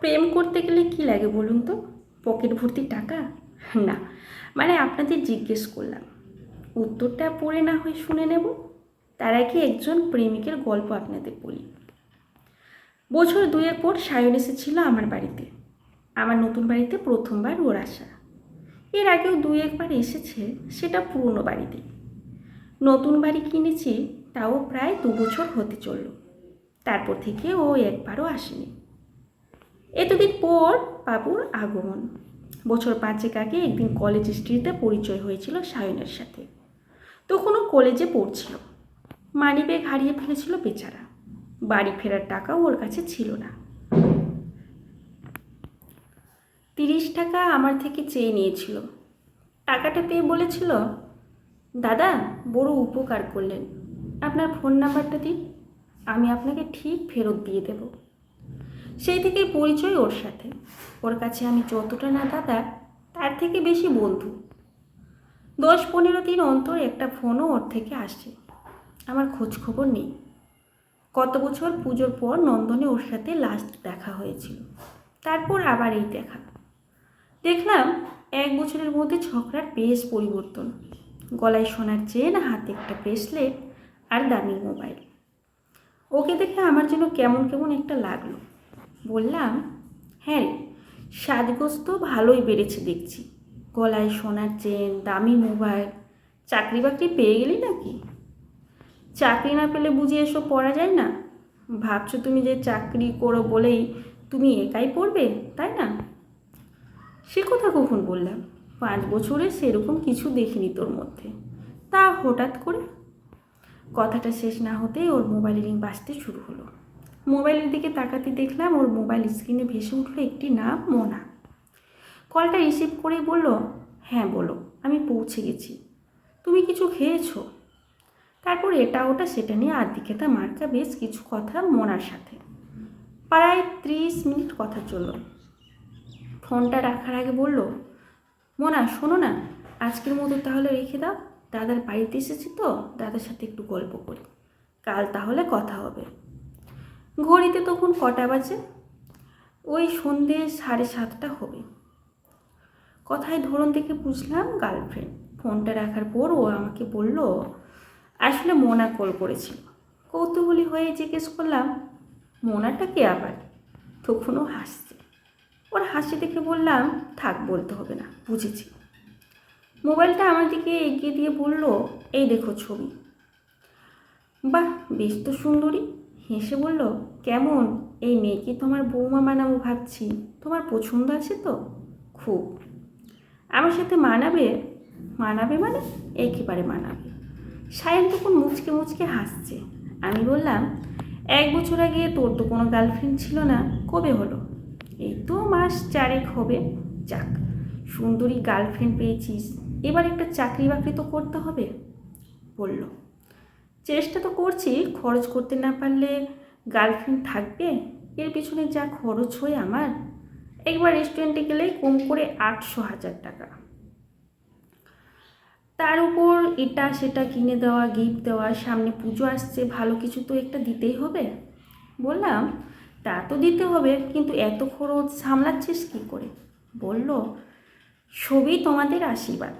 প্রেম করতে গেলে কি লাগে বলুন তো? পকেট ভর্তি টাকা? না মানে আপনাদের জিজ্ঞেস করলাম। উত্তরটা পড়ে না হয় শুনে নেব। তার আগে একজন প্রেমিকের গল্প আপনাদের বলি। বছর দুয়েক পর সায়ন এসেছিল আমার বাড়িতে। আমার নতুন বাড়িতে প্রথমবার ওর আসা। এর আগেও দুই একবার এসেছে, সেটা পুরনো বাড়িতে নতুন বাড়ি কিনেছি, তাও প্রায় দু বছর হতে চলল। তারপর থেকে ও একবারও আসেনি। এতদিন পর বাবুর আগমন। বছর পাঁচেক আগে একদিন কলেজ স্ট্রিটে পরিচয় হয়েছিল সায়নের সাথে। তখনও কলেজে পড়ছিল। মানিব্যাগ হারিয়ে ফেলেছিল বেচারা। বাড়ি ফেরার টাকাও ওর কাছে ছিল না। তিরিশ টাকা আমার থেকে চেয়ে নিয়েছিল। টাকাটা পেয়ে বলেছিল, দাদা, বড় উপকার করলেন। আপনার ফোন নাম্বারটা দিন। আমি আপনাকে ঠিক ফেরত দিয়ে দেব। সেই থেকে পরিচয় ওর সাথে। ওর কাছে আমি যতটা না দাদা তার থেকে বেশি বন্ধু। দশ পনেরো দিন অন্তর একটা ফোনও ওর থেকে আসে আমার খোঁজ খবর নেই। কত বছর পুজোর পর নন্দনে ওর সাথে লাস্ট দেখা হয়েছিল। তারপর আবার এই দেখা। দেখলাম এক বছরের মধ্যে ছকরার বেশ পরিবর্তন। গলায় সোনার চেন, হাতে একটা ব্রেসলেট আর দামি মোবাইল ওকে দেখে আমার জন্য কেমন কেমন একটা লাগল। বললাম হ্যাঁ রে সাজগোজ তো ভালোই বেড়েছে দেখছি। গলায় সোনার চেন, দামি মোবাইল। চাকরি বাকরি পেয়ে গেলি নাকি? চাকরি না পেলে বুঝি এসব পড়া যায় না? ভাবছ তুমি যে চাকরি করো বলেই তুমি একাই পড়বে, তাই না? সে কথা কখন বললাম? পাঁচ বছরে সেরকম কিছু দেখিনি তোর মধ্যে। তা হঠাৎ করে? কথাটা শেষ না হতেই ওর মোবাইল রিং বাজতে শুরু হলো। মোবাইলের দিকে তাকাতে দেখলাম ওর মোবাইল স্ক্রিনে ভেসে উঠল একটি নাম, মোনা। কলটা রিসিভ করেই বলল হ্যাঁ বলো, আমি পৌঁছে গেছি। তুমি কিছু খেয়েছো? তারপর এটা ওটা সেটা নিয়ে আদিকেতা মার্কা বেশ কিছু কথা মোনার সাথে। প্রায় ত্রিশ মিনিট কথা চলল। ফোনটা রাখার আগে বলল, মোনা, শোনো না, আজকের মতো তাহলে রেখে দাও। দাদার বাড়িতে এসেছি তো, দাদার সাথে একটু গল্প করি। কাল তাহলে কথা হবে। ঘড়িতে তখন কটা বাজে? ওই সন্ধে সাড়ে সাতটা হবে। কথায় ধরন দেখে বুঝলাম গার্লফ্রেন্ড ফোনটা রাখার পর ও আমাকে বলল, আসলে মোনা কল করেছিল। কৌতূহলী হয়ে জিজ্ঞেস করলাম, মোনাটা কে আবার? তখনও হাসছে। ওর হাসি দেখে বললাম, থাক, বলতে হবে না, বুঝেছি। মোবাইলটা আমার দিকে এগিয়ে দিয়ে বলল, এই দেখো ছবি। বাহ, বেশ তো সুন্দরী। হেসে বলল, কেমন? এই মেয়েকে তোমার বৌমা বানাবো ভাবছি। তোমার পছন্দ আছে তো? খুব। আমার সাথে মানাবে? মানাবে মানে? একেবারে মানাবে। সায়ন তখন মুচকে মুচকে হাসছে। আমি বললাম, এক বছর আগে তোর তো কোনো গার্লফ্রেন্ড ছিল না, কবে হলো? এই তো মাস চারেক হবে, যাক। সুন্দরী গার্লফ্রেন্ড পেয়েছিস, এবার একটা চাকরি বাকরি তো করতে হবে, বলল। চেষ্টা তো করছি, খরচ করতে না পারলে গার্লফ্রেন্ড থাকবে? এর পিছনে যা খরচ হয় আমার? একবার রেস্টুরেন্টে গেলেই কম করে আটশো হাজার টাকা। তার উপর এটা সেটা কিনে দেওয়া গিফট দেওয়া, সামনে পুজো আসছে, ভালো কিছু তো একটা দিতেই হবে। বললাম, তা তো দিতে হবে, কিন্তু এত খরচ সামলাচ্ছিস কী করে? বলল, সবই তোমাদের আশীর্বাদ।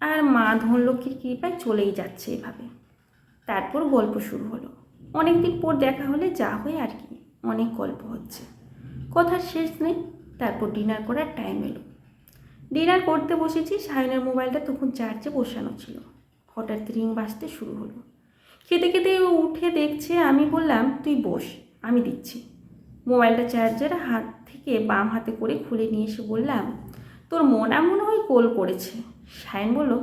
আর মা ধনলক্ষ্মীর কৃপায় চলেই যাচ্ছে এভাবে। তারপর গল্প শুরু হলো। অনেক দিন পর দেখা হলে যা হয় আর কি, অনেক গল্প হচ্ছে। কথার শেষ নেই, তারপর ডিনার করার টাইম এলো। ডিনার করতে বসেছি সায়নের মোবাইলটা তখন চার্জে বসানো ছিল। হঠাৎ রিং বাজতে শুরু হলো। খেতে খেতে ও উঠে দেখছে, আমি বললাম, তুই বস, আমি দিচ্ছি। মোবাইলটা চার্জার হাত থেকে বাম হাতে করে খুলে নিয়ে এসে বললাম, তোর মনা মনে হয় কোল করেছে। সায়ন বলল,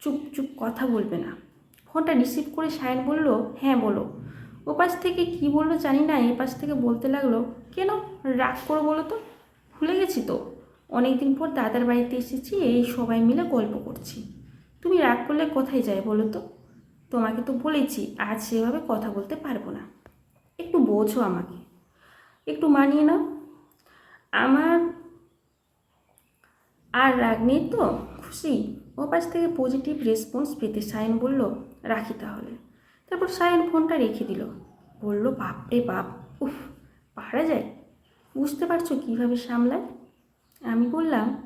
চুপ চুপ, কথা বলবে না। ফোনটা রিসিভ করে সায়ন বলল হ্যাঁ বলো। ও পাশ থেকে কি বলল জানি না এ পাশ থেকে বলতে লাগল, কেন? রাগ করো বলো তো। ভুলে গেছি তো। অনেক দিন পর দাদার বাড়িতে এসেছি, এই সবাই মিলে গল্প করছি। তুমি রাগ করলে কোথায় যায় বলো তো? তোমাকে তো বলেছি, আজ সেভাবে কথা বলতে পারব না। একটু বোঝো আমাকে। একটু মানিয়ে নাও। আমার আর রাগ নেই তো? খুশি? ও পাশ থেকে পজিটিভ রেসপন্স পেতে সায়ন বলল রাখি তাহলে। তারপর সায়ন ফোনটা রেখে দিল। বলল বাপরে বাপ, উফ, পারা যায়। বুঝতে পারছ কীভাবে সামলায়? আমি বললাম,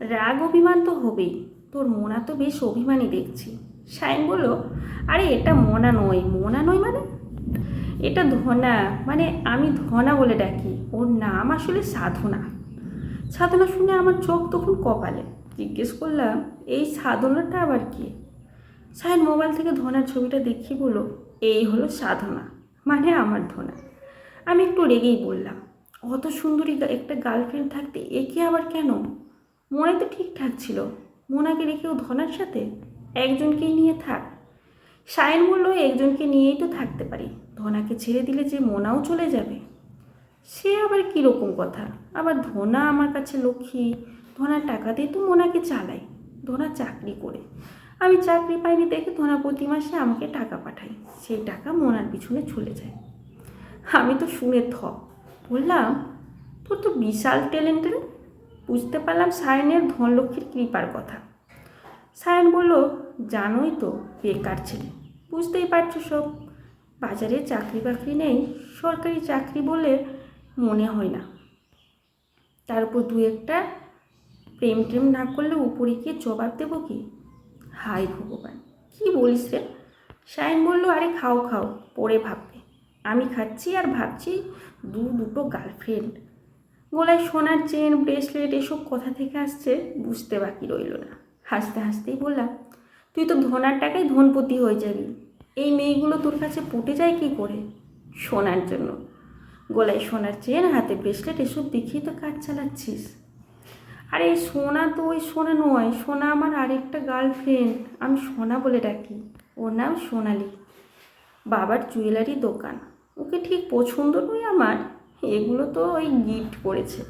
রাগ অভিমান তো হবেই। তোর মোনা তো বেশ অভিমানী দেখছি। শাইন বলল, আরে, এটা মোনা নয়। মোনা নয় মানে? এটা ধনা। মানে আমি ধনা বলে ডাকি। ওর নাম আসলে সাধনা। সাধনা শুনে আমার চোখ তখন কপালে। জিজ্ঞেস করলাম, এই সাধনাটা আবার কি? সাইন মোবাইল থেকে ধোনার ছবিটা দেখিয়ে বলল, এই হলো সাধনা। মানে আমার ধোনা। আমি একটু রেগেই বললাম, অত সুন্দরী একটা গার্লফ্রেন্ড থাকতে একে আবার কেন? মনে তো ঠিকঠাক ছিল, মোনাকে রেখেও ধনার সাথে একজনকেই নিয়ে থাক। সায়ন বলল, একজনকে নিয়েই তো থাকতে পারি। ধনাকে ছেড়ে দিলে যে মোনাও চলে যাবে। সে আবার কীরকম কথা? আবার ধনা আমার কাছে লক্ষ্মী ধনার টাকা দিয়ে তো মোনাকে চালাই ধনা চাকরি করে। আমি চাকরি পাইনি দেখে ধনা প্রতি মাসে আমাকে টাকা পাঠাই সেই টাকা মোনার পিছনে চলে যায়। আমি তো শুনে থ বললাম, তোর তো বিশাল ট্যালেন্ট রে। বুঝতে পারলাম সায়নের ধনলক্ষ্মীর কৃপার কথা। সায়ন বলল, জানোই তো, বেকার ছেলে। বুঝতেই পারছ সব। বাজারে চাকরি বাকরি নেই, সরকারি চাকরি বলে মনে হয় না। তারপর দু একটা প্রেম টেম না করলে উপরে গিয়ে জবাব দেবো কি? হাই ভগবান, কি বলিস রে? শাইন বলল, আরে খাও খাও, পরে ভাববে। আমি খাচ্ছি আর ভাবছি দু দুটো গার্লফ্রেন্ড গলায় সোনার চেন ব্রেসলেট এসব কথা থেকে আসছে বুঝতে বাকি রইল না। হাসতে হাসতেই বললাম, তুই তো ধনার টাকায় ধনপতি হয়ে যাবি। এই মেয়েগুলো তোর কাছে পটে যায় কি করে সোনার জন্য? গলায় সোনার চেন, হাতে ব্রেসলেট এসব দেখিয়ে তো কাজ চালাচ্ছিস। আরে এই সোনা তো ওই সোনা নয়, সোনা আমার আরেকটা গার্লফ্রেন্ড আমি সোনা বলে ডাকি। ওর নাম সোনালি। বাবার জুয়েলারি দোকান। ওকে ঠিক পছন্দ নয় আমার। এগুলো তো ওই গিফট করেছে।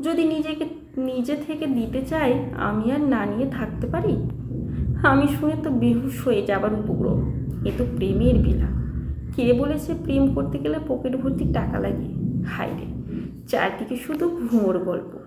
যদি নিজেকে, নিজে থেকে দিতে চাই, আমি আর না নিয়ে থাকতে পারি? আমি শুনে তো বেহুশ হয়ে যাবার উপগ্রহ এ তো প্রেমের বিলা। কে বলেছে প্রেম করতে গেলে পকেট ভর্তি টাকা লাগে? হায় রে চারদিকে শুধু ভুঁয়োর গল্প।